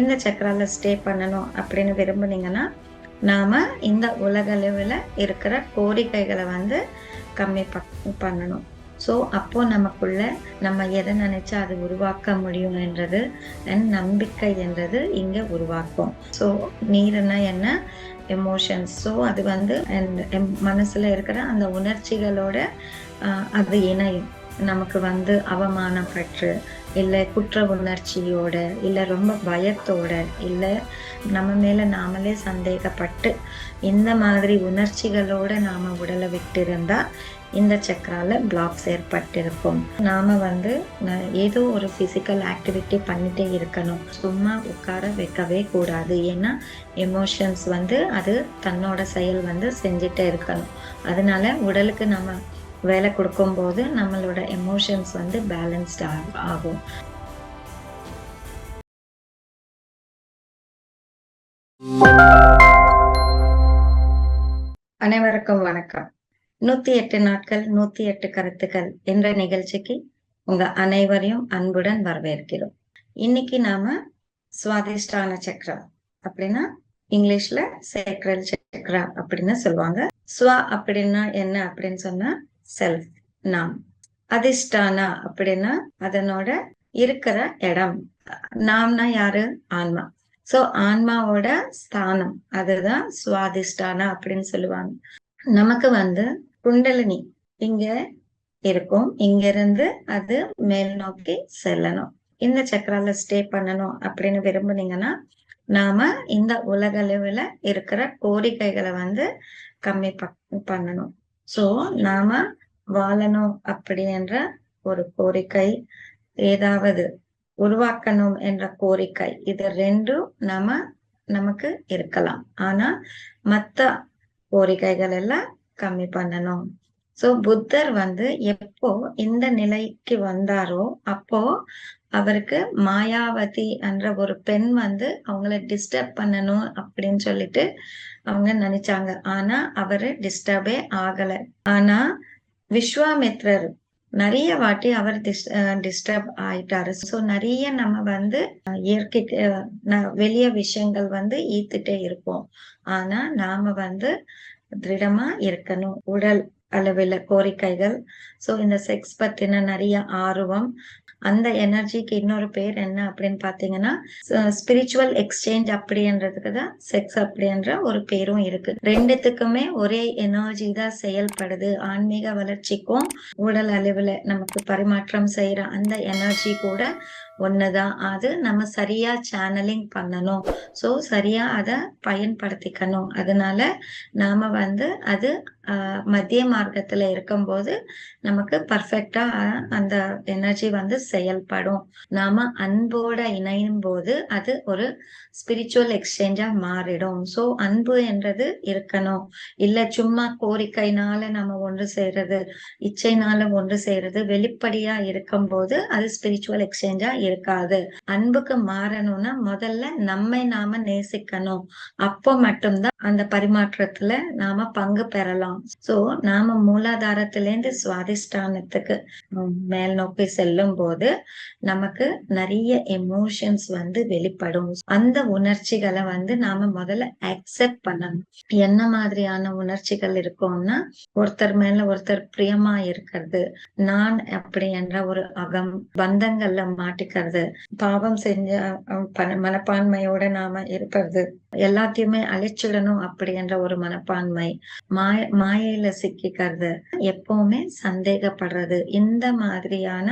இந்த சக்கரால ஸ்டே பண்ணணும் அப்படின்னு விரும்புனீங்கன்னா நாம இந்த உலகளவில் இருக்கிற கோரிக்கைகளை வந்து கம்மி பண்ணணும். ஸோ அப்போ நமக்குள்ள நம்ம எதை நினைச்சா அது உருவாக்க முடியும் என்றது அண்ட் நம்பிக்கை என்றது இங்க உருவாக்கும். ஸோ நீர்னா என்ன? எமோஷன்ஸ் ஸோ அது வந்து மனசுல இருக்கிற அந்த உணர்ச்சிகளோட அது இணையும் நமக்கு வந்து அவமானப்பற்று இல்லை குற்ற உணர்ச்சியோட இல்லை ரொம்ப பயத்தோட இல்லை நம்ம மேலே நாமளே சந்தேகப்பட்டு இந்த மாதிரி உணர்ச்சிகளோட நாம் உடலை விட்டு இந்த சக்கரால பிளாக்ஸ் ஏற்பட்டிருக்கும். நாம வந்து ஏதோ ஒரு பிசிக்கல் ஆக்டிவிட்டி பண்ணிட்டே இருக்கணும். சும்மா உட்கார வைக்கவே கூடாது. ஏன்னா எமோஷன்ஸ் வந்து அது தன்னோட செயல் வந்து செஞ்சுட்டே இருக்கணும். அதனால உடலுக்கு நம்ம வேலை கொடுக்கும்போது நம்மளோட எமோஷன்ஸ் வந்து பேலன்ஸ்ட் ஆகும். அனைவருக்கும் வணக்கம். நூத்தி எட்டு நாட்கள் நூத்தி எட்டு கருத்துக்கள் என்ற நிகழ்ச்சிக்கு உங்க அனைவரையும் அன்புடன் வரவேற்கிறோம். இன்னைக்கு நாம சுவாதிஷ்டான சக்கரம் அப்படின்னா இங்கிலீஷ்ல சேக்ரல் சக்கரா அப்படின்னு சொல்லுவாங்க. ஸ்வா அப்படின்னா என்ன அப்படின்னு சொன்னா செல்ஃப் நாம். அதிஷ்டானா அப்படின்னா அதனோட இருக்கிற இடம். நாம்னா யாரு? ஆன்மா. சோ ஆன்மாவோட ஸ்தானம். அதுதான் சுவாதிஷ்டானா அப்படின்னு சொல்லுவாங்க. நமக்கு வந்து குண்டலினி இங்க இருக்கும். இங்க இருந்து அது மேல் நோக்கி செல்லணும். இந்த சக்கரால ஸ்டே பண்ணணும் அப்படின்னு விரும்புனீங்கன்னா நாம இந்த உலகளவுல இருக்கிற கோரிக்கைகளை வந்து கம்மி பண்ணணும். சோ நாம வாழணும் அப்படி என்ற ஒரு கோரிக்கை ஏதாவது உருவாக்கணும் என்ற கோரிக்கை இது ரெண்டும் நாம நமக்கு இருக்கலாம். ஆனா மத்த கோரிக்கைகள் எல்லாம் கம்மி பண்ணணும். சோ புத்தர் வந்து எப்போ இந்த நிலைக்கு வந்தாரோ அப்போ அவருக்கு மாயாவதி என்ற ஒரு பெண் வந்து அவங்கள டிஸ்டர்ப் பண்ணணும் அப்படின்னு சொல்லிட்டு அவங்க நினைச்சாங்க. ஆனா அவரு டிஸ்டர்பே ஆகல. ஆனா விஸ்வாமித்ரர் நிறைய வாட்டி அவர் டிஸ்டர்ப் ஆயிட்டாரு. ஸோ நிறைய நம்ம வந்து இயற்கை வெளிய விஷயங்கள் வந்து ஈத்துட்டே இருப்போம். ஆனா நாம வந்து திருடமா இருக்கணும். உடல். அளவில் கோரிக்கைகள். ஸோ இந்த செக்ஸ் பத்தின நிறைய ஆர்வம். அந்த எனர்ஜிக்கு இன்னொரு பேர் என்ன அப்படின்னு பாத்தீங்கன்னா ஸ்பிரிச்சுவல் எக்ஸ்சேஞ்ச் அப்படின்றதுக்கு தான் செக்ஸ் அப்படின்ற ஒரு பேரும் இருக்கு. ரெண்டுத்துக்குமே ஒரே எனர்ஜி தான் செயல்படுது. ஆன்மீக வளர்ச்சிக்கும் உடல் அளவில் நமக்கு பரிமாற்றம் செய்யற அந்த எனர்ஜி கூட ஒண்ணுதான். அது நம்ம சரியா சேனலிங் பண்ணணும். ஸோ சரியா அதை பயன்படுத்திக்கணும். அதனால நாம வந்து அது மத்திய மார்க்கத்துல இருக்கும்போது நமக்கு பர்ஃபெக்டா அந்த எனர்ஜி வந்து செயல்படும். நாம அன்போட இணையும் போது அது ஒரு ஸ்பிரிச்சுவல் எக்ஸ்சேஞ்சா மாறிடும். ஸோ அன்பு என்றது இருக்கணும். இல்ல சும்மா கோரிக்கைனால நம்ம ஒன்று செய்யறது இச்சைனால ஒன்று செய்யறது வெளிப்படையா இருக்கும் போது அது ஸ்பிரிச்சுவல் எக்ஸ்சேஞ்சா இருக்காது. அன்புக்கு மாறணும்னா முதல்ல நம்மை நாம நேசிக்கணும். அப்போ மட்டும்தான் அந்த பரிமாற்றத்துல நாம பங்கு பெறலாம். சோ நாம மூலாதாரத்திலேருந்து சுவாதிஷ்டானத்துக்கு மேல் நோக்கி செல்லும் போது நமக்கு நிறைய எமோஷன்ஸ் வந்து வெளிப்படும். அந்த உணர்ச்சிகளை வந்து நாம முதல்ல அக்செப்ட் பண்ணணும். என்ன மாதிரியான உணர்ச்சிகள் இருக்கும்னா ஒருத்தர் மேல ஒருத்தர் பிரியமா இருக்கிறது. நான் அப்படி என்ற ஒரு அகம் பந்தங்கள்ல மாட்டிக்க இருக்கிறது. பாவம் செஞ்ச மனப்பான்மையோட நாம இருப்பது. எல்லாத்தையுமே அழிச்சிடணும் அப்படி என்ற ஒரு மனப்பான்மை மாய மாயையில சிக்கிக்கிறது எப்பவுமே சந்தேகப்படுறது. இந்த மாதிரியான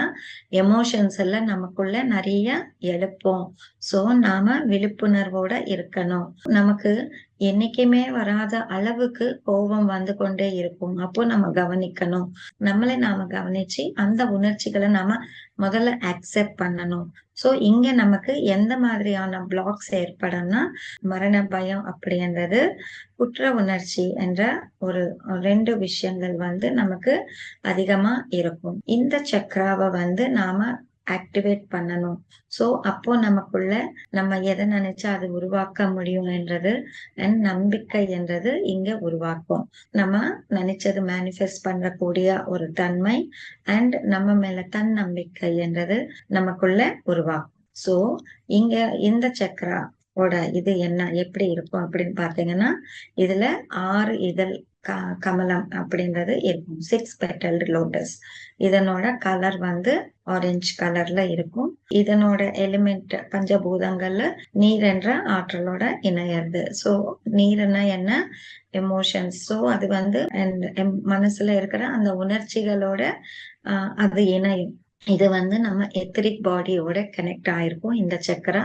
எமோஷன்ஸ் எல்லாம் நமக்குள்ள நிறைய எழுப்போம். சோ நாம விழிப்புணர்வோட இருக்கணும். நமக்கு என்னைக்குமே வராத அளவுக்கு கோபம் வந்து கொண்டே இருக்கும். அப்போ நம்ம கவனிக்கணும். நம்மளை நாம கவனிச்சு அந்த உணர்ச்சிகளை நாம முதல்ல அக்செப்ட் பண்ணணும். சோ இங்க நமக்கு எந்த மாதிரியான பிளாக்ஸ் ஏற்படும்னா மரண பயம் அப்படின்றது குற்ற உணர்ச்சி என்ற ஒரு ரெண்டு விஷயங்கள் வந்து நமக்கு அதிகமா இருக்கும். இந்த சக்கராவை வந்து நாம ஆக்டிவேட் பண்ணணும். சோ அப்போ நமக்குள்ள நம்ம எதை நினைச்சா அது உருவாக்க முடியும் என்றது அண்ட் நம்பிக்கை என்றது இங்க உருவாக்கும். நம்ம நினைச்சது மேனிஃபெஸ்ட் பண்றக்கூடிய ஒரு தன்மை அண்ட் நம்ம மேல தன் நம்பிக்கை என்றது நமக்குள்ள உருவாக்கும் சோ இங்க இந்த சக்கரா ஓட இது என்ன எப்படி இருக்கும் அப்படின்னு பாத்தீங்கன்னா இதுல ஆறு இதழ் க கமலம் அப்படின்றது இருக்கும். சிக்ஸ் பெட்டல்டு லோட்டஸ் இதனோட கலர் வந்து ஆரஞ்சு கலர்ல இருக்கும். இதனோட எலிமெண்ட் பஞ்சபூதங்கள்ல நீர் என்ற ஆற்றலோட இணையது சோ நீர்னா என்ன? எமோஷன்ஸ் சோ அது வந்து மனசுல இருக்கிற அந்த உணர்ச்சிகளோட அது இணையும். இது வந்து நம்ம எத்திரிக் பாடியோட கனெக்ட் ஆயிருக்கும் இந்த சக்கரா.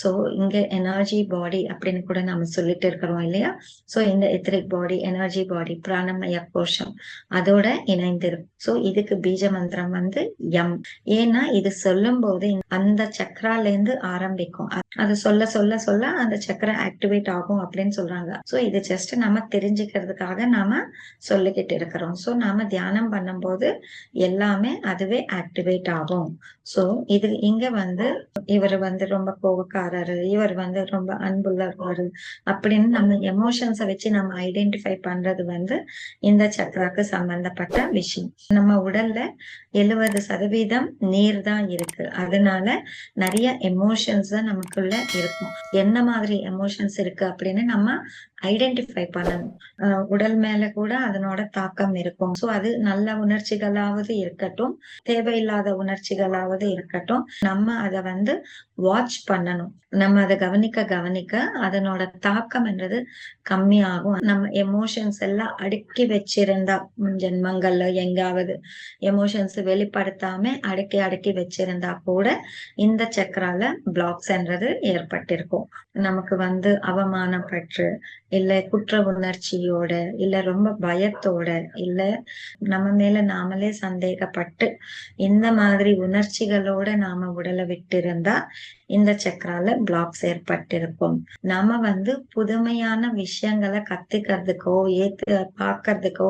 சோ இங்க எனர்ஜி பாடி அப்படின்னு கூட நம்ம சொல்லிட்டு இருக்கிறோம் இல்லையா? சோ இந்த எத்திரிக் பாடி எனர்ஜி பாடி பிராணமய கோஷம் அதோட இணைந்திருக்கும் சோ இதுக்கு பீஜ மந்திரம் வந்து எம் ஏன்னா இது சொல்லும் போது அந்த சக்கரால இருந்து ஆரம்பிக்கும். அது சொல்ல சொல்ல சொல்ல அந்த சக்கரம் ஆக்டிவேட் ஆகும் அப்படின்னு சொல்றாங்க. சோ இது ஜஸ்ட் நம்ம தெரிஞ்சுக்கிறதுக்காக நாம சொல்லிக்கிட்டு இருக்கிறோம். சோ நாம தியானம் பண்ணும்போது எல்லாமே அதுவே ஆக்டிவேட் ஆக்டிவேட் ஆகும். சோ இது இங்க வந்து இவர் வந்து ரொம்ப கோபக்காரரு இவர் வந்து ரொம்ப அன்புள்ளவாரு அப்படின்னு நம்ம எமோஷன்ஸை வச்சு நம்ம ஐடென்டிஃபை பண்றது வந்து இந்த சக்கராக்கு சம்பந்தப்பட்ட விஷயம். நம்ம உடல்ல எழுபது சதவீதம் நீர் தான் இருக்கு. அதனால நிறைய எமோஷன்ஸ் தான் நமக்குள்ள இருக்கும். என்ன மாதிரி எமோஷன்ஸ் இருக்கு அப்படின்னு நம்ம ஐடென்டிஃபை பண்ணணும். உடல் மேல கூட அதனோட தாக்கம் இருக்கும். சோ அது நல்ல உணர்ச்சிகளாவது இருக்கட்டும் தேவையில்லாத உணர்ச்சிகளாவது இருக்கட்டும். நம்ம அதை வந்து வாட்ச் பண்ணணும். நம்ம அதை கவனிக்க கவனிக்க அதனோட தாக்கம் என்றது கம்மியாகும். நம்ம எமோஷன்ஸ் எல்லாம் அடுக்கி வச்சிருந்தா ஜென்மங்கள்ல எங்காவது எமோஷன்ஸ் வெளிப்படுத்தாம அடக்கி அடக்கி வச்சிருந்தா கூட இந்த சக்கரால பிளாக்ஸ் என்றது ஏற்பட்டிருக்கும். நமக்கு வந்து அவமானப்பற்று இல்ல குற்ற உணர்ச்சியோட இல்ல ரொம்ப பயத்தோட இல்ல நம்ம மேல நாமளே சந்தேகப்பட்டு இந்த மாதிரி உணர்ச்சிகளோட நாம உடலை விட்டு இருந்தா இந்த சக்கரால பிளாக்ஸ் ஏற்பட்டிருக்கும். நாம வந்து புதுமையான விஷயம் விஷயங்களை கத்துக்கிறதுக்கோ ஏத்து பாக்குறதுக்கோ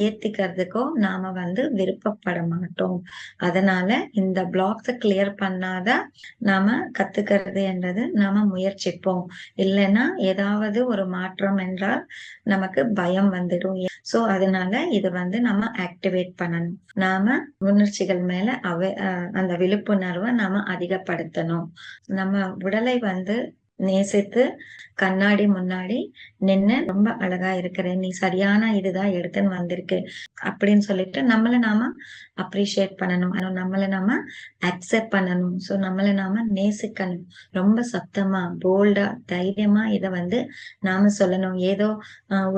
ஏத்திக்கிறதுக்கோ நாம வந்து விருப்பப்பட மாட்டோம். அதனால இந்த பிளாக்ஸ கிளியர் பண்ணாத நாம கத்துக்கிறது என்றது நாம முயற்சிப்போம். இல்லைன்னா ஏதாவது ஒரு மாற்றம் என்றால் நமக்கு பயம் வந்துடும். சோ அதனால இது வந்து நம்ம ஆக்டிவேட் பண்ணணும். நாம உணர்ச்சிகள் மேல அவ அந்த விழிப்புணர்வை நாம அதிகப்படுத்தணும். நம்ம உடலை வந்து நேசித்து கண்ணாடி முன்னாடி நின்னு ரொம்ப அழகா இருக்கிற நீ சரியான இதுதான் எடுத்துன்னு வந்திருக்கு அப்படின்னு சொல்லிட்டு நம்மளை நாம அப்ரிஷியேட் பண்ணணும். நம்மளை நாம அக்செப்ட் பண்ணணும். சோ நம்மளை நாம நேசிக்கணும். ரொம்ப சத்தமா போல்டா தைரியமா இதை வந்து நாம சொல்லணும். ஏதோ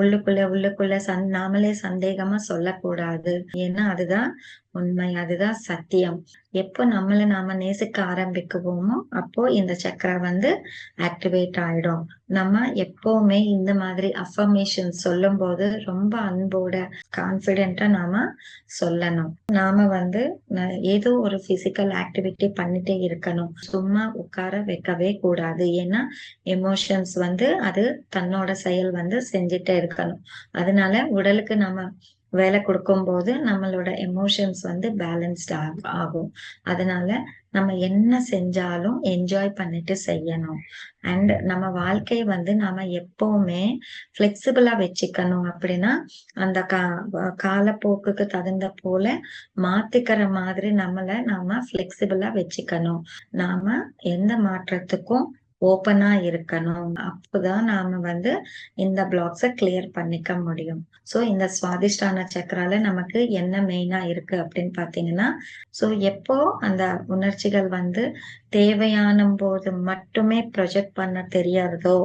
உள்ளுக்குள்ள உள்ளுக்குள்ள சந் நாமளே சந்தேகமா சொல்லக்கூடாது. ஏன்னா அதுதான் உண்மை. அதுதான் சத்தியம். எப்போ நம்மள நாம நேசிக்க ஆரம்பிக்குவோமோ அப்போ இந்த சக்கரா வந்து ஆக்டிவேட் ஆயிடும். நம்ம எப்பவுமே இந்த மாதிரி அஃபர்மேஷன் சொல்லும் போது ரொம்ப அன்போட கான்பிடென்டா நாம சொல்லணும். நாம வந்து ஏதோ ஒரு பிசிக்கல் ஆக்டிவிட்டி பண்ணிட்டே இருக்கணும். சும்மா உட்கார வைக்கவே கூடாது. ஏன்னா எமோஷன்ஸ் வந்து அது தன்னோட செயல் வந்து செஞ்சுட்டே இருக்கணும். அதனால உடலுக்கு நம்ம வேலை கொடுக்கும் போது நம்மளோட எமோஷன்ஸ் வந்து பேலன்ஸ்ட் ஆகும். அதனால நம்ம என்ன செஞ்சாலும் என்ஜாய் பண்ணிட்டு செய்யணும். அண்ட் நம்ம வாழ்க்கையை வந்து நாம எப்பவுமே பிளெக்சிபிளா வச்சுக்கணும் அப்படின்னா அந்த கா காலப்போக்குக்கு தகுந்த போல மாத்திக்கிற மாதிரி நம்மள நாம பிளெக்சிபிளா வச்சுக்கணும். நாம எந்த மாற்றத்துக்கும் ஓப்பனா இருக்கணும். அப்போதான் நாம வந்து இந்த பிளாக்ஸ கிளியர் பண்ணிக்க முடியும். சோ இந்த சுவாதிஷ்டான சக்கரால நமக்கு என்ன மெயினா இருக்கு அப்படின்னு பாத்தீங்கன்னா சோ எப்போ அந்த உணர்ச்சிகள் வந்து தேவையான போது மட்டுமே ப்ரொஜெக்ட் பண்ண தெரியாதோ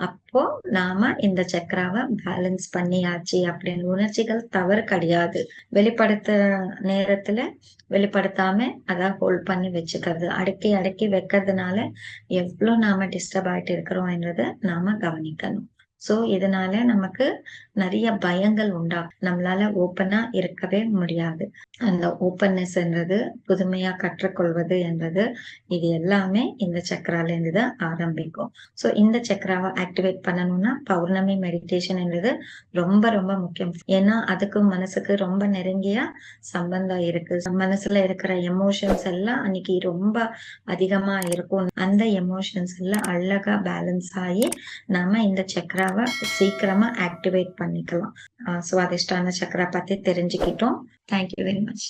அப்போ நாம இந்த சக்கராவை பேலன்ஸ் பண்ணியாச்சு அப்படின்னு உணர்ச்சிகள் தவறு கிடையாது. வெளிப்படுத்த நேரத்துல வெளிப்படுத்தாம அதான் ஹோல்ட் பண்ணி வச்சுக்கிறது. அடக்கி அடக்கி வைக்கிறதுனால எவ்வளவு நாம டிஸ்டர்ப் ஆயிட்டு இருக்கிறோம்ன்றத நாம கவனிக்கணும். சோ இதனால நமக்கு நிறைய பயங்கள் உண்டாகும். நம்மளால ஓப்பனா இருக்கவே முடியாது. அந்த ஓப்பன்னஸ் என்றது புதுமையா கற்றுக்கொள்வது என்றது இது எல்லாமே இந்த சக்கரால இருந்து தான் ஆரம்பிக்கும். சோ இந்த சக்கராவை ஆக்டிவேட் பண்ணணும்னா பௌர்ணமி மெடிடேஷன் என்றது ரொம்ப ரொம்ப முக்கியம். ஏன்னா அதுக்கும் மனசுக்கு ரொம்ப நெருங்கிய சம்பந்தம் இருக்கு. மனசுல இருக்கிற எமோஷன்ஸ் எல்லாம் அன்னைக்கு ரொம்ப அதிகமா இருக்கும். அந்த எமோஷன்ஸ் எல்லாம் அழகா பேலன்ஸ் ஆகி நாம இந்த சக்கரா சக்கராவை சீக்கிரமா ஆக்டிவேட் பண்ணிக்கலாம். சுவாதிஷ்டான சக்கரா பத்தி தெரிஞ்சுக்கிட்டோம். Thank you very much